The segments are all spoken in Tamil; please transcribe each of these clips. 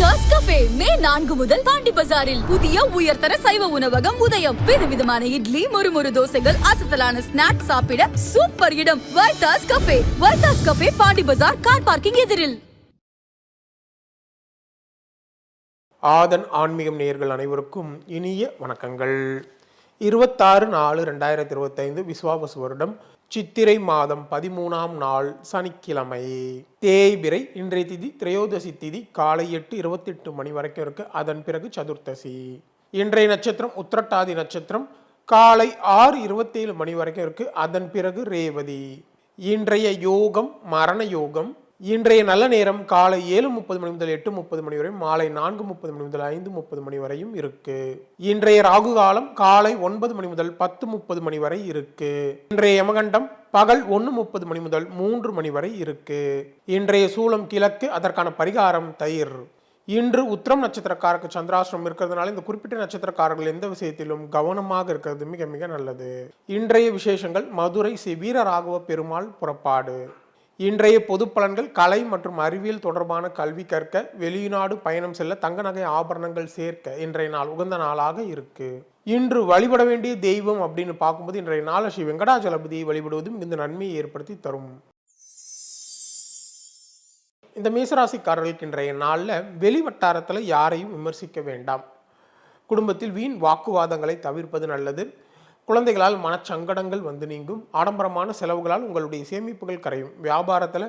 டாஸ் கஃபே மே நான்கு முதல் பாண்டி பஜாரில் புதிய உயர்தர சைவ உணவகம் உதயம். விதவிதமான இட்லி மொறுமொறு தோசைகள் அசத்தலான ஸ்நாக்ஸ் சாப்பிட சூப்பர் இடம். Vaithas cafe Vaithas cafe Pondy Bazaar car parking எதிரில். ஆதன் ஆன்மீகம் நேயர்கள் அனைவருக்கும் இனிய வணக்கங்கள். இருபத்தாறு நாலு ரெண்டாயிரத்தி இருபத்தைந்து விஸ்வாபசு வருடம் சித்திரை மாதம் பதிமூணாம் நாள் சனிக்கிழமை. தேய்பிரை இன்றைய திதி திரையோதசி திதி காலை எட்டு இருபத்தெட்டு மணி வரைக்கும் இருக்கு. அதன் பிறகு சதுர்த்தசி. இன்றைய நட்சத்திரம் உத்திரட்டாதி நட்சத்திரம் காலை ஆறு இருபத்தேழு மணி வரைக்கும் இருக்கு. அதன் பிறகு ரேவதி. இன்றைய யோகம் மரண யோகம் இன்றைய நல்ல நேரம் காலை ஏழு முப்பது மணி முதல் எட்டு முப்பது மணி வரையும் மாலை நான்கு முப்பது மணி முதல் ஐந்து முப்பது மணி வரையும் இருக்கு. இன்றைய ராகு காலம் காலை ஒன்பது மணி முதல் பத்து முப்பது மணி வரை இருக்கு. இன்றைய யமகண்டம் பகல் ஒன்று முப்பது மணி முதல் மூன்று மணி வரை இருக்கு. இன்றைய சூலம் கிழக்கு அதற்கான பரிகாரம் தயிர். இன்று உத்திரம் நட்சத்திரக்காரருக்கு சந்திராசிரம் இருக்கிறதுனால இந்த குறிப்பிட்ட நட்சத்திரக்காரர்கள் எந்த விஷயத்திலும் கவனமாக இருக்கிறது மிக மிக நல்லது. இன்றைய விசேஷங்கள் மதுரை ஸ்ரீ வீரராகவ பெருமாள் புறப்பாடு. இன்றைய பொது பலன்கள் கலை மற்றும் அறிவியல் தொடர்பான கல்வி கற்க வெளிநாடு பயணம் செல்ல தங்க நகை ஆபரணங்கள் சேர்க்க இன்றைய நாள் உகந்த நாளாக இருக்கு. இன்று வழிபட வேண்டிய தெய்வம் அப்படின்னு பார்க்கும்போது இன்றைய நாள் ஸ்ரீ வெங்கடாஜலபதியை வழிபடுவது மிகுந்த நன்மையை ஏற்படுத்தி தரும். இந்த மேசராசிக்காரர்களுக்கு இன்றைய நாளில் வெளி வட்டாரத்தில் யாரையும் விமர்சிக்க வேண்டாம். குடும்பத்தில் வீண் வாக்குவாதங்களை தவிர்ப்பது நல்லது. குழந்தைகளால் மனச்சங்கடங்கள் வந்து நீங்கும். ஆடம்பரமான செலவுகளால் உங்களுடைய சேமிப்புகள் கரையும். வியாபாரத்தில்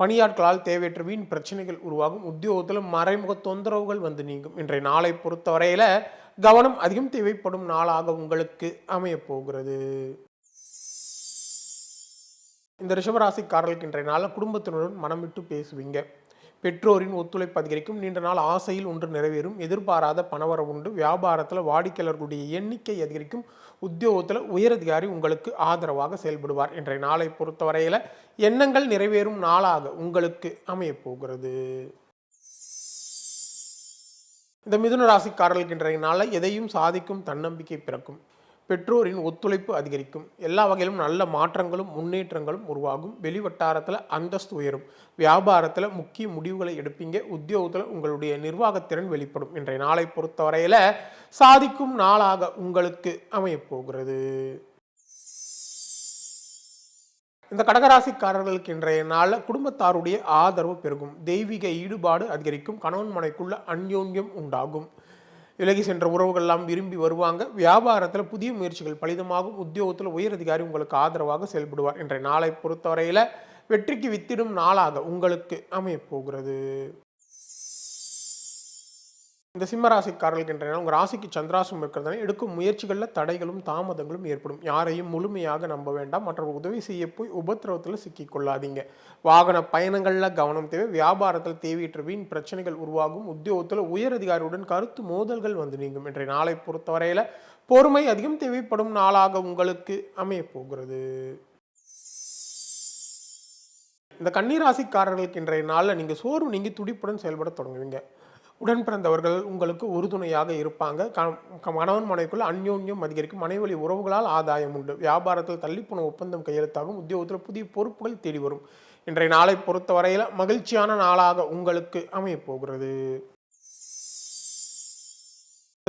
பணியாட்களால் தேவையற்ற வீண் பிரச்சனைகள் உருவாகும். உத்தியோகத்தில் மறைமுக தொந்தரவுகள் வந்து நீங்கும். இன்றைய நாளை பொறுத்தவரையில் கவனம் அதிகம் தேவைப்படும் நாளாக உங்களுக்கு அமையப்போகிறது இந்த ரிஷபராசிக்காரர்களுக்கு இன்றைய நாளில் குடும்பத்தினருடன் மனம் விட்டு பேசுவீங்க. பெற்றோரின் ஒத்துழைப்பு அதிகரிக்கும். நீண்ட நாள் ஆசையில் ஒன்று நிறைவேறும். எதிர்பாராத பணவரவு உண்டு. வியாபாரத்தில் வாடிக்கையாளர்களுடைய எண்ணிக்கை அதிகரிக்கும். உத்தியோகத்தில் உயரதிகாரி உங்களுக்கு ஆதரவாக செயல்படுவார் இன்றைய நாளை பொறுத்தவரையில் எண்ணங்கள் நிறைவேறும் நாளாக உங்களுக்கு அமையப்போகிறது. இந்த மிதுன ராசிக்காரர்களுக்கு இன்றைய நாளில் எதையும் சாதிக்கும் தன்னம்பிக்கை பிறக்கும். பெற்றோரின் ஒத்துழைப்பு அதிகரிக்கும். எல்லா வகையிலும் நல்ல மாற்றங்களும் முன்னேற்றங்களும் உருவாகும். வெளிவட்டாரத்தில் அந்தஸ்து உயரும். வியாபாரத்தில் முக்கிய முடிவுகளை எடுப்பீங்க. உத்தியோகத்தில் உங்களுடைய நிர்வாகத்திறன் வெளிப்படும். இன்றைய நாளை பொறுத்தவரையில் சாதிக்கும் நாளாக உங்களுக்கு அமையப் போகிறது இந்த கடகராசிக்காரர்களுக்கு இன்றைய நாளில் குடும்பத்தாருடைய ஆதரவு பெருகும். தெய்வீக ஈடுபாடு அதிகரிக்கும். கணவன் மனைக்குள்ள அந்யோன்யம் உண்டாகும். விலகி சென்ற உறவுகள்லாம் விரும்பி வருவாங்க. வியாபாரத்தில் புதிய முயற்சிகள் பலிதமாகும். உத்தியோகத்தில் உயர் அதிகாரி உங்களுக்கு ஆதரவாக செயல்படுவார் என்ற நாளை பொறுத்தவரையில் வெற்றிக்கு வித்திடும் நாளாக உங்களுக்கு அமையப் போகிறது. இந்த சிம்மராசிக்காரர்களுக்கு என்றால் உங்கள் ராசிக்கு சந்திராசம் இருக்கிறதுனால எடுக்கும் முயற்சிகளில் தடைகளும் தாமதங்களும் ஏற்படும். யாரையும் முழுமையாக நம்ப வேண்டாம். மற்றவர்கள் உதவி செய்ய போய் உபத்திரவத்தில் சிக்கிக் கொள்ளாதீங்க வாகன பயணங்களில் கவனம் தேவை. வியாபாரத்தில் தேவையற்ற வீண் பிரச்சனைகள் உருவாகும். உத்தியோகத்தில் உயர் அதிகாரியுடன் கருத்து மோதல்கள் வந்து நீங்கும். இன்றைய நாளை பொறுத்தவரையில் பொறுமை அதிகம் தேவைப்படும் நாளாக உங்களுக்கு அமையப்போகிறது இந்த கன்னிராசிக்காரர்களுக்கு இன்றைய நாளில் நீங்கள் சோர்வு நீங்கி துடிப்புடன் செயல்பட தொடங்குவீங்க. உடன் பிறந்தவர்கள் உங்களுக்கு உறுதுணையாக இருப்பாங்க. க- கணவன் மனைவிக்குள்ள அந்யோன்யம் அதிகரிக்கும். மனைவழி உறவுகளால் ஆதாயம் உண்டு. வியாபாரத்தில் தள்ளிப்போன ஒப்பந்தம் கையெழுத்தாகும். உத்தியோகத்தில் புதிய பொறுப்புகள் தேடி வரும் இன்றைய நாளை பொறுத்தவரையில் மகிழ்ச்சியான நாளாக உங்களுக்கு அமையப் போகிறது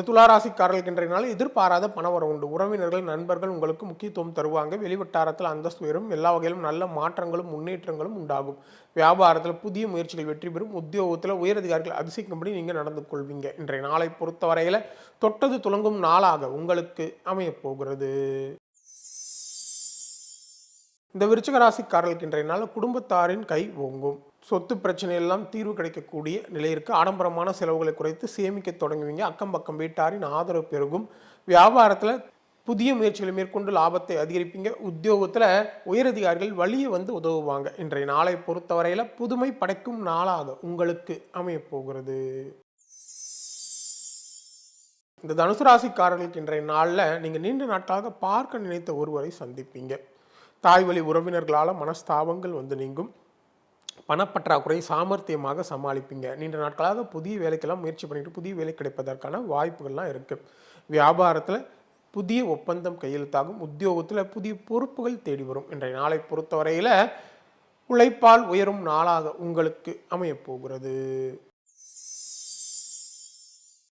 துளாராசிக்காரர்களுக்கு இன்றைய நாள் எதிர்பாராத பணவரம் உண்டு. உறவினர்கள் நண்பர்கள் உங்களுக்கு முக்கியத்துவம் தருவாங்க. வெளிவட்டாரத்தில் அந்தஸ்து உயரும். எல்லா வகையிலும் நல்ல மாற்றங்களும் முன்னேற்றங்களும் உண்டாகும். வியாபாரத்தில் புதிய முயற்சிகள் வெற்றி பெறும். உத்தியோகத்தில் உயரதிகாரிகள் அதிசயிக்கும்படி நீங்கள் நடந்து கொள்வீங்க. இன்றைய நாளை பொறுத்தவரையில் தொட்டது துலங்கும் நாளாக உங்களுக்கு அமையப்போகிறது இந்த விருச்சிகராசிக்காரர்களுக்கு இன்றைய நாள் குடும்பத்தாரின் கை ஓங்கும். சொத்து பிரச்சனை எல்லாம் தீர்வு கிடைக்கக்கூடிய நிலை இருக்குது ஆடம்பரமான செலவுகளை குறைத்து சேமிக்க தொடங்குவீங்க. அக்கம் பக்கம் வீட்டாரின் ஆதரவு பெருகும். வியாபாரத்தில் புதிய முயற்சிகளை மேற்கொண்டு லாபத்தை அதிகரிப்பீங்க. உத்தியோகத்தில் உயரதிகாரிகள் வழியை வந்து உதவுவாங்க. இன்றைய நாளை பொறுத்தவரையில் புதுமை படைக்கும் நாளாக உங்களுக்கு அமையப் போகிறது. இந்த தனுசு ராசிக்காரர்களுக்கு இன்றைய நாளில் நீங்கள் நீண்ட நாட்களாக பார்க்க நினைத்த ஒருவரை சந்திப்பீங்க. தாய் வழி உறவினர்களால் மனஸ்தாபங்கள் வந்து நீங்கும். பணப்பற்றாக்குறை சாமர்த்தியமாக சமாளிப்பீங்க. நீண்ட நாட்களாக புதிய வேலைக்கெல்லாம் முயற்சி பண்ணிட்டு புதிய வேலை கிடைப்பதற்கான வாய்ப்புகள்லாம் இருக்குது வியாபாரத்தில் புதிய ஒப்பந்தம் கையெழுத்தாகும். உத்தியோகத்தில் புதிய பொறுப்புகள் தேடி வரும். இன்றைய நாளை பொறுத்தவரையில் உழைப்பால் உயரும் நாளாக உங்களுக்கு அமையப்போகிறது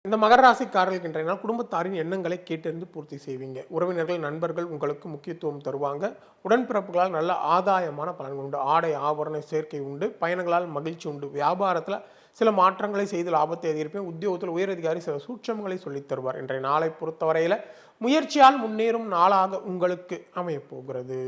இந்த மகர ராசிக்காரர்களுக்கு இன்றைய நாள் குடும்பத்தாரின் எண்ணங்களை கேட்டறிந்து பூர்த்தி செய்வீங்க. உறவினர்கள் நண்பர்கள் உங்களுக்கு முக்கியத்துவம் தருவாங்க. உடன்பிறப்புகளால் நல்ல ஆதாயமான பலன்கள் உண்டு. ஆடை ஆபரண சேர்க்கை உண்டு. பயணங்களால் மகிழ்ச்சி உண்டு. வியாபாரத்தில் சில மாற்றங்களை செய்து லாபத்தை அதிகரிப்பேன் உத்தியோகத்தில் உயரதிகாரி சில சூட்சமங்களை சொல்லித் தருவார். இன்றைய நாளை பொறுத்தவரையில் முயற்சியால் முன்னேறும் நாளாக உங்களுக்கு அமையப்போகிறது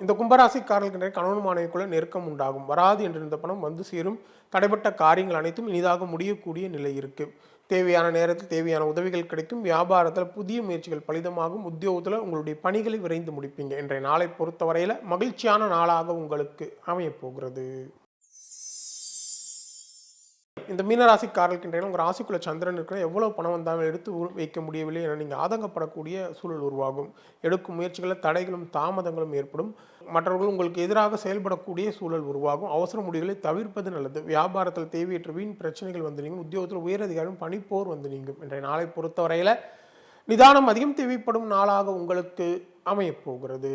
இந்த கும்பராசிக்காரர்களுக்கு கணவன் மாணவிக்குள்ள நெருக்கம் உண்டாகும். வராது என்றிருந்த பணம் வந்து சேரும். தடைப்பட்ட காரியங்கள் அனைத்தும் இனிதாக முடியக்கூடிய நிலை இருக்கு. தேவையான நேரத்தில் தேவையான உதவிகள் கிடைக்கும். வியாபாரத்தில் புதிய முயற்சிகள் பலிதமாகும். உத்தியோகத்தில் உங்களுடைய பணிகளை விரைந்து முடிப்பீங்க. இன்றைய நாளை பொறுத்தவரையில் மகிழ்ச்சியான நாளாக உங்களுக்கு அமையப் போகிறது இந்த மீனராசிக்காரர்களுக்கு இன்றைய உங்கள் ராசிக்குள்ள சந்திரன் இருக்கிற எவ்வளோ பணம் வந்தாலும் எடுத்து வைக்க முடியவில்லை என நீங்கள் ஆதங்கப்படக்கூடிய சூழல் உருவாகும். எடுக்கும் முயற்சிகளில் தடைகளும் தாமதங்களும் ஏற்படும். மற்றவர்கள் உங்களுக்கு எதிராக செயல்படக்கூடிய சூழல் உருவாகும். அவசர முடிவுகளை தவிர்ப்பது நல்லது. வியாபாரத்தில் தேவையற்ற வீண் பிரச்சனைகள் வந்து நீங்கள் உத்தியோகத்தில் உயரதிகாரம் பணிப்போர் வந்து நீங்கும். இன்றைய நாளை பொறுத்தவரையில் நிதானம் அதிகம் தேவைப்படும் நாளாக உங்களுக்கு அமையப்போகிறது